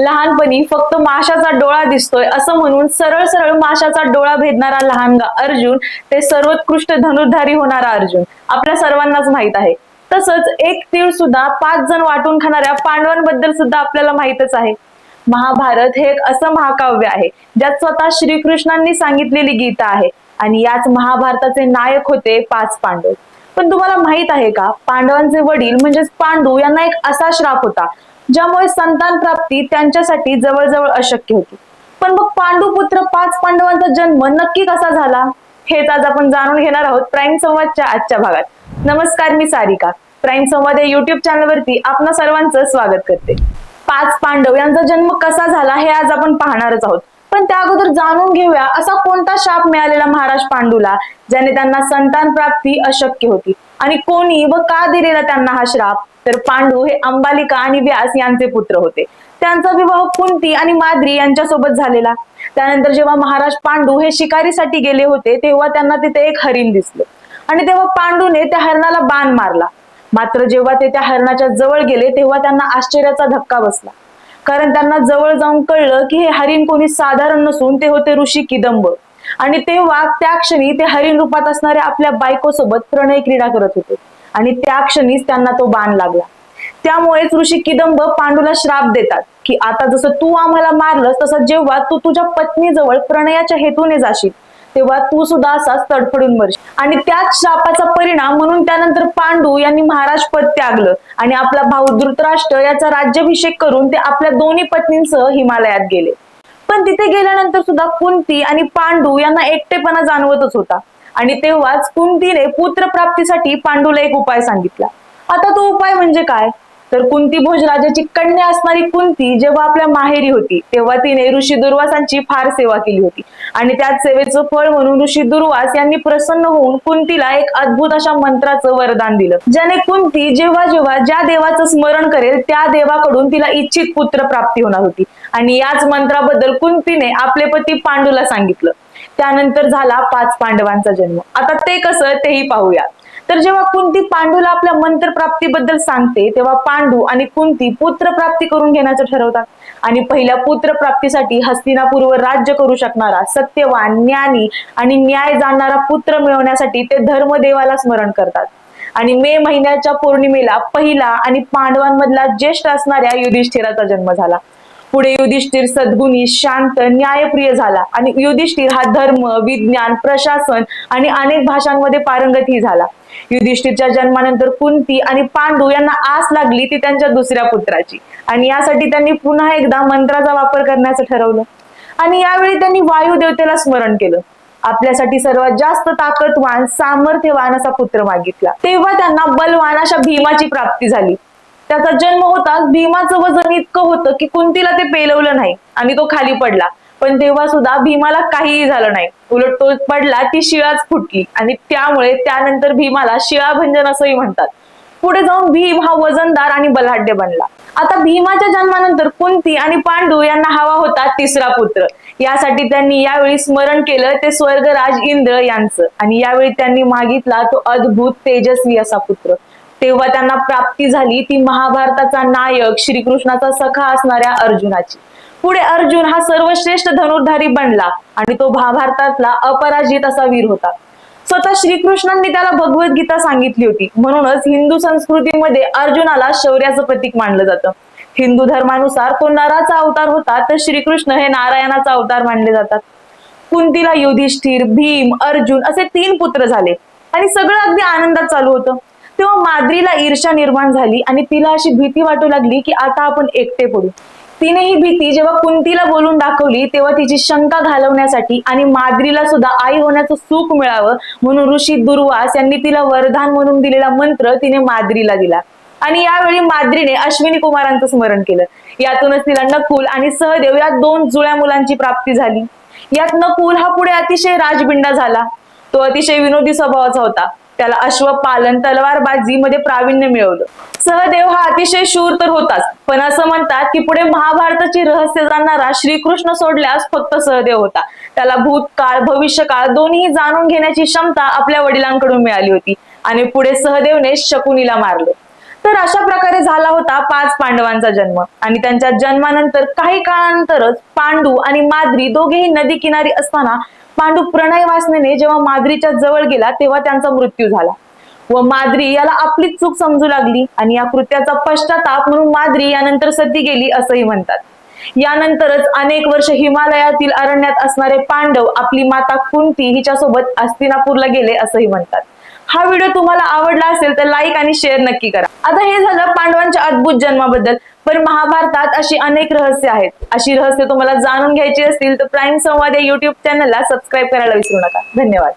लहानपणी फक्त माशाचा डोळा दिसतोय असं म्हणून सरळ सरळ माशाचा डोळा भेदणारा लहान अर्जुन ते सर्वोत्कृष्ट धनुर्धारी होणारा अर्जुन. आपल्या सर्वांनाच माहीत आहे. तसंच एक तीळ सुद्धा पाच जण वाटून खाणाऱ्या पांडवांबद्दल सुद्धा आपल्याला माहितच आहे. महाभारत हे एक असं महाकाव्य आहे ज्यात स्वतः श्रीकृष्णांनी सांगितलेली गीता आहे आणि याच महाभारताचे नायक होते पाच पांडव. पण तुम्हाला माहीत आहे का? पांडवांचे वडील म्हणजेच पांडू यांना एक असा श्राप होता ज्यामुळे संतान प्राप्ती त्यांच्यासाठी जवळजवळ अशक्य होती. पण मग पांडुपुत्र पाच पांडवांचा जन्म नक्की कसा झाला? हेच आज आपण जाणून घेणार आहोत प्राईम संवादच्या आजच्या भागात. नमस्कार मी सारिका. प्राईम संवाद या युट्यूब चॅनलवरती आपणा सर्वांचं स्वागत करते. पाच पांडव यांचा जन्म कसा झाला हे आज आपण पाहणारच आहोत. पण त्या अगोदर जाणून घेऊया असा कोणता शाप मिळालेला महाराज पांडूला ज्याने त्यांना संतान प्राप्ती अशक्य होती? आणि कोणी व का दिलेला त्यांना हा श्राप? तर पांडू हे अंबालिका आणि व्यास यांचे पुत्र होते. त्यांचा विवाह कुंती आणि माद्री यांच्यासोबत झालेला. त्यानंतर जेव्हा महाराज पांडू हे शिकारीसाठी गेले होते तेव्हा त्यांना तिथे एक हरिण दिसलं. आणि तेव्हा पांडूने त्या हरणाला बाण मारला. मात्र जेव्हा ते त्या हरणाच्या जवळ गेले तेव्हा त्यांना आश्चर्याचा धक्का बसला. कारण त्यांना जवळ जाऊन कळलं की हे हरिण कोणी साधारण नसून ते होते ऋषी किदंब. आणि तेव्हा त्या क्षणी ते हरिण रूपात असणाऱ्या आपल्या बायकोसोबत प्रणय क्रीडा करत होते. आणि त्या क्षणीच त्यांना तो बाण लागला. त्यामुळेच ऋषी किदंब पांडूला श्राप देतात की आता जसं तू आम्हाला मारलंस तसं जेव्हा तू तुझ्या पत्नीजवळ प्रणयाच्या हेतूने जाशील तेव्हा तू सुद्धा असाच तडफडून मरशील. आणि त्याच शापाचा परिणाम म्हणून त्यानंतर पांडू यांनी महाराज पद त्यागलं. आणि आपला भाऊ धृतराष्ट्र याचा राज्याभिषेक करून ते आपल्या दोन्ही पत्नींसह हिमालयात गेले. पण तिथे गेल्यानंतर सुद्धा कुंती आणि पांडू यांना एकटेपणा जाणवतच होता. आणि तेव्हाच कुंतीने पुत्र प्राप्तीसाठी पांडूला एक उपाय सांगितला. आता तो उपाय म्हणजे काय? तर कुंती भोजराजाची कन्या असणारी कुंती जेव्हा आपल्या माहेरी होती तेव्हा तिने ऋषी दुर्वासांची फार सेवा केली होती. आणि त्याच सेवेचं फळ म्हणून ऋषी दुर्वास यांनी प्रसन्न होऊन कुंतीला एक अद्भुत अशा मंत्राचं वरदान दिलं. ज्याने कुंती जेव्हा जेव्हा ज्या देवाचं स्मरण करेल त्या देवाकडून तिला इच्छित पुत्र प्राप्ती होणार होती. आणि याच मंत्राबद्दल कुंतीने आपले पती पांडूला सांगितलं. त्यानंतर झाला पाच पांडवांचा जन्म. आता ते कसं तेही पाहूया. तर जेव्हा कुंती पांडूला आपल्या मंत्र प्राप्तीबद्दल सांगते तेव्हा पांडू आणि कुंती पुत्र प्राप्ती करून घेण्याचं ठरवतात. आणि पहिल्या पुत्र प्राप्तीसाठी हस्तिनापूरवर राज्य करू शकणारा सत्यवान ज्ञानी आणि न्याय जाणणारा पुत्र मिळवण्यासाठी ते धर्मदेवाला स्मरण करतात. आणि मे महिन्याच्या पौर्णिमेला पहिला आणि पांडवांमधला ज्येष्ठ असणाऱ्या युधिष्ठिराचा जन्म झाला. पुढे युधिष्ठिर सद्गुणी शांत न्यायप्रिय झाला. आणि युधिष्ठिर हा धर्म विज्ञान प्रशासन आणि अनेक भाषांमध्ये पारंगतही झाला. युधिष्ठिरच्या जन्मानंतर कुंती आणि पांडू यांना आस लागली ती त्यांच्या दुसऱ्या पुत्राची. आणि यासाठी त्यांनी पुन्हा एकदा मंत्राचा वापर करण्याचं ठरवलं. आणि यावेळी त्यांनी वायू देवतेला स्मरण केलं. आपल्यासाठी सर्वात जास्त ताकदवान सामर्थ्यवान असा पुत्र मागितला. तेव्हा त्यांना बलवान अशा भीमाची प्राप्ती झाली. त्याचा जन्म होताच भीमाचं वजन इतकं होतं की कुंतीला ते पेलवलं नाही. आणि तो खाली पडला. पण तेव्हा सुद्धा भीमाला काहीही झालं नाही. उलट तो पडला ती शिळाच फुटली. आणि त्यामुळे त्यानंतर भीमाला शिळाभंजन असंही म्हणतात. पुढे जाऊन भीम हा वजनदार आणि बलाढ्य बनला. आता भीमाच्या जन्मानंतर कुंती आणि पांडू यांना हवा होता तिसरा पुत्र. यासाठी त्यांनी यावेळी स्मरण केलं ते स्वर्गराज इंद्र यांचं. आणि यावेळी त्यांनी मागितला तो अद्भुत तेजस्वी असा पुत्र. तेव्हा त्यांना प्राप्ती झाली. ती महाभारताचा नायक श्रीकृष्णाचा सखा असणाऱ्या अर्जुनाची. पुढे अर्जुन हा सर्वश्रेष्ठ धनुर्धारी बनला आणि तो महाभारतातला अपराजित असा वीर होता. स्वतः श्रीकृष्णांनी त्याला भगवद्गीता सांगितली होती. म्हणूनच हिंदू संस्कृतीमध्ये अर्जुनाला शौर्याचं प्रतीक मानलं जातं. हिंदू धर्मानुसार तो नराचा अवतार होता तर श्रीकृष्ण हे नारायणाचा अवतार मानले जातात. कुंतीला युधिष्ठिर भीम अर्जुन असे तीन पुत्र झाले आणि सगळं अगदी आनंदात चालू होतं. तेव्हा माद्रीला ईर्षा निर्माण झाली आणि तिला अशी भीती वाटू लागली की आता आपण एकटे पडू. तिने ही भीती जेव्हा कुंतीला बोलून दाखवली तेव्हा तिची शंका घालवण्यासाठी आणि माद्रीला सुद्धा आई होण्याचं सुख मिळावं म्हणून ऋषी दुर्वास यांनी तिला वरदान म्हणून दिलेला मंत्र तिने माद्रीला दिला. आणि यावेळी माद्रीने अश्विनी कुमारांचं स्मरण केलं. यातूनच तिला नकुल आणि सहदेव या दोन जुळ्या मुलांची प्राप्ती झाली. यात नकुल हा पुढे अतिशय राजबिंडा झाला. तो अतिशय विनोदी स्वभावाचा होता. त्याला अश्वपालन तलवारबाजी मध्ये प्रावीण्य मिळवलं. सहदेव हा अतिशय शूर तर होताच पण असं म्हणतात की पुढे महाभारताची रहस्य जाणणारा श्रीकृष्ण सोडल्यास फक्त सहदेव होता. त्याला भूतकाळ भविष्यकाळ दोन्ही जाणून घेण्याची क्षमता आपल्या वडिलांकडून मिळाली होती आणि पुढे सहदेवने शकुनीला मारलं. तर अशा प्रकारे झाला होता पाच पांडवांचा जन्म. आणि त्यांच्या जन्मानंतर काही काळानंतरच पांडू आणि माद्री दोघेही नदी किनारी असताना पांडू प्रणय वासनेने जेव्हा माद्रीच्या जवळ गेला तेव्हा त्यांचा मृत्यू झाला. व माद्री याला आपलीच चूक समजू लागली आणि या कृत्याचा पश्चाताप म्हणून माद्री यानंतर सती गेली असंही म्हणतात. यानंतरच अनेक वर्ष हिमालयातील अरण्यात असणारे पांडव आपली माता कुंती हिच्यासोबत अस्तिनापूरला गेले असंही म्हणतात. हा व्हिडिओ तुम्हाला आवडला असेल तर लाईक आणि शेअर नक्की करा. आता हे झालं पांडवांच्या अद्भुत जन्माबद्दल. पण महाभारतात अशी अनेक रहस्य आहेत. अशी रहस्य तुम्हाला जाणून घ्यायची असतील तर प्राईम संवाद या युट्यूब चॅनलला सबस्क्राईब करायला विसरू नका. धन्यवाद.